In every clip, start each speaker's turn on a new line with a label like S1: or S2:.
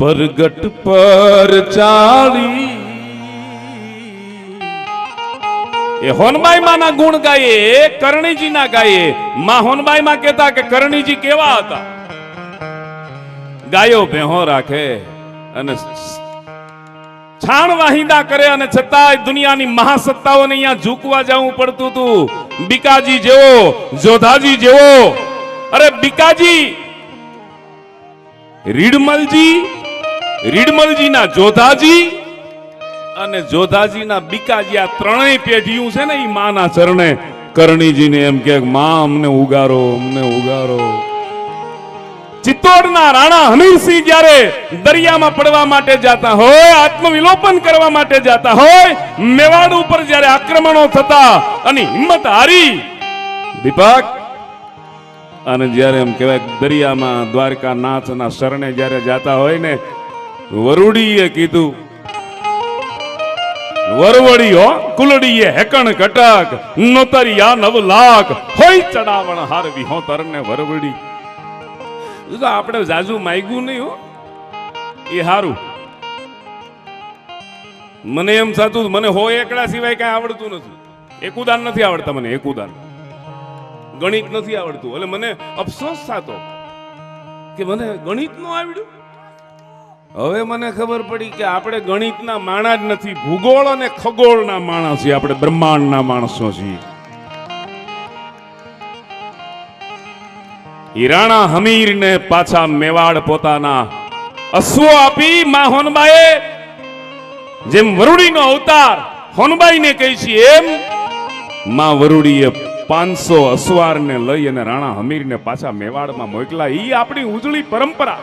S1: પરગટ પર ચાલી. એ હોનબાઈ માના ગુણ ગાયે કરણીજી ના ગાયે માં હોનબાઈ માં કહેતા કે કરણીજી કેવા હતા? ગાયો ભેહો રાખે અને છાણ વાહિંદા કરે અને છતાંય દુનિયાની મહાસત્તાઓને અહીંયા ઝૂકવા જવું પડતું હતું બીકાજી જેવો, જોધાજી જેવો. અરે બીકાજી, રીડમલજી રીડમલજીના જોધાજી અને જોધાજીના બીકાજી આ ત્રણેય પેઢીયું છે ને એ માના ચરણે કરણીજીને એમ કે, માં, અમને ઉગારો અમને ઉગારો. ચિત્તોડના રાણા હમીરસિંહ જ્યારે દરિયામાં પડવા માટે જાતા હોય, આત્મવિલોપન કરવા માટે જાતા હોય, મેવાડ ઉપર જ્યારે આક્રમણો થતા અને હિંમત હારી, દીપક, અને જ્યારે એમ કહેવાય દરિયામાં દ્વારકા નાથના શરણે જ્યારે જાતા હોય ને વરુડીએ કીધું વરવડી હો, કુલડીએ હેકણ કટક નોતરિયા નવ લાખ, હોય ચડાવણ હાર વિહો તરને વરવડી તો આપણે જાજુ માગ્યું નહીં હો. એ હારું. મને એમ થતું મને હો એકડા સિવાય કઈ આવડતું નથી. એકુદાન નથી આવડતા મને એકુદાન ગણિત નથી આવડતું. એટલે મને અફસોસ થતો કે મને ગણિતનું આવડ્યું. હવે મને ખબર પડી કે આપણે ગણિતના માણા જ નથી, ભૂગોળ અને ખગોળના માણસ છીએ આપણે, બ્રહ્માંડના માણસો છીએ. હિરાણા હમીરને પાછા મેવાડ પોતાના અશ્વો આપી, માં હોનબાએ, જેમ વરુડીનો અવતાર હોનબાઈને કહી છે એમ, માં વરુડીએ પાંચસો અસવારને લઈ અને રાણા હમીરને પાછા મેવાડમાં મોકલા. ઈ આપણી ઉજળી પરંપરા.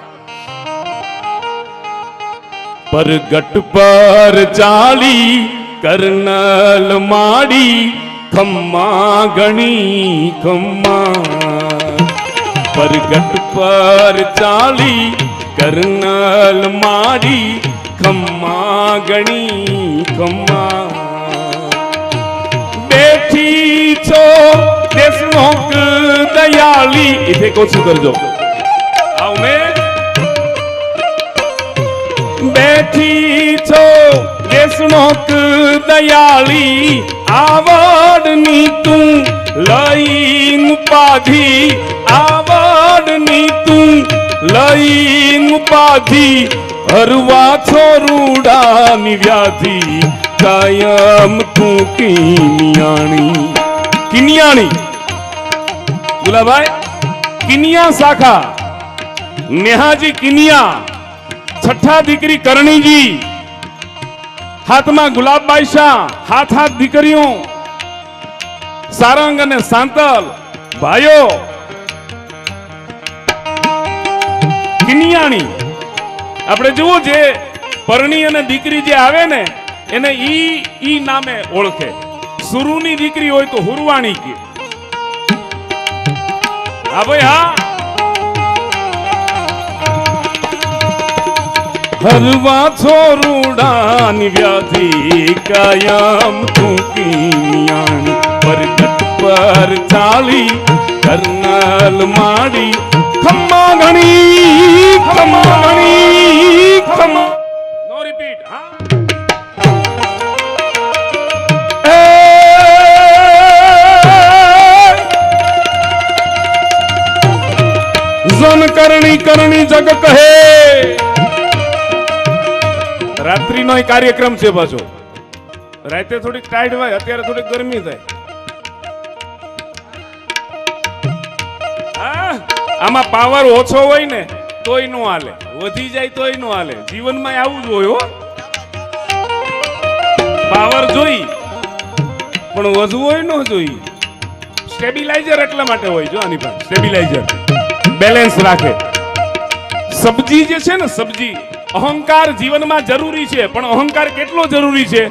S1: પરગટ પર ચાલી, કર્નલ માડી, ખમ્મા ગણી, ખમ્મા. પરગટ પર ચાલી, કર્નલ માડી, ખમ્મા ગણી, ખમ્મા. બેઠી છો દેશ દયાળી ઇથે કોશું કરજો? બેઠી છો દેશનો દયાળી આવડની તું લઈન પાધી આવડની તું લઈ ઉપાધિ. હરવા છોરુડાની વ્યાધિ, કાયમ તું કિનિયાણી કિનિયાણી. ગુલાભાઈ કિનિયા શાખા. નેહાજી કિનિયા. છઠ્ઠા દીકરી કરણીજી, હાથમાં ગુલાબબાઈ શાહ, હાથ હાથ દીકરીઓ, સારંગ અને સાંતલ, ભાઈઓ, કિનિયાણી. આપણે જુઓ જે પરણી અને દીકરી જે આવે ને, એને ઈ ઈ નામે ઓળખે. સુરુની દીકરી હોય તો હુરવાણી કે. હા ભાઈ, હા. હરવા છોરુડાની વ્યાધિ કાયમ ચૂકીયાણી પરગટ પર ચાલી કરનાલ માડી ખમ્મા ગણી ખમ્મા ગણી ખમ્મા નો રિપીટ હા. કરણી કરણી જગ કહે. રાત્રિનો કાર્યક્રમ છે પાછો. રાતે થોડીક ટાઈટ હોય, અત્યારે થોડીક ગરમી થાય. આમાં પાવર ઓછો હોય ને, તોય નો હાલે. વધી જાય તોય નો હાલે. જીવનમાં આવું જ હોય હો. પાવર જોઈ, પણ વધુ હોય ન જોઈ. સ્ટેબિલાઇઝર એટલા માટે હોય જો આની પાસે. સ્ટેબિલાઇઝર બેલેન્સ રાખે. સબ્જી જે છે ને, સબ્જી. અહંકાર જીવનમાં જરૂરી છે, પણ અહંકાર કેટલો જરૂરી છે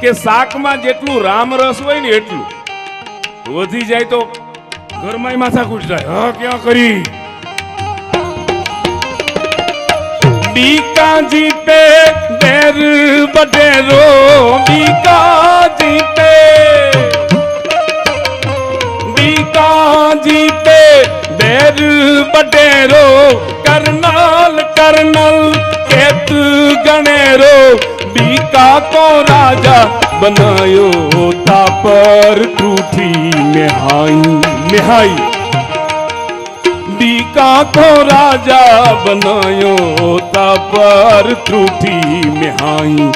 S1: કે શાકમાં જેટલું રામ રસ હોય ને એટલું. વધી જાય તો ઘરમાં માથાકૂટ જાય હા, ક્યાં કરી? બીકાજી પે બેર બડેરો कर्नल केत गणेरो बीका को राजा बनायो ता पर टूठी निहाई निहाई बीका को राजा बनायो ता पर त्रुठी निहाई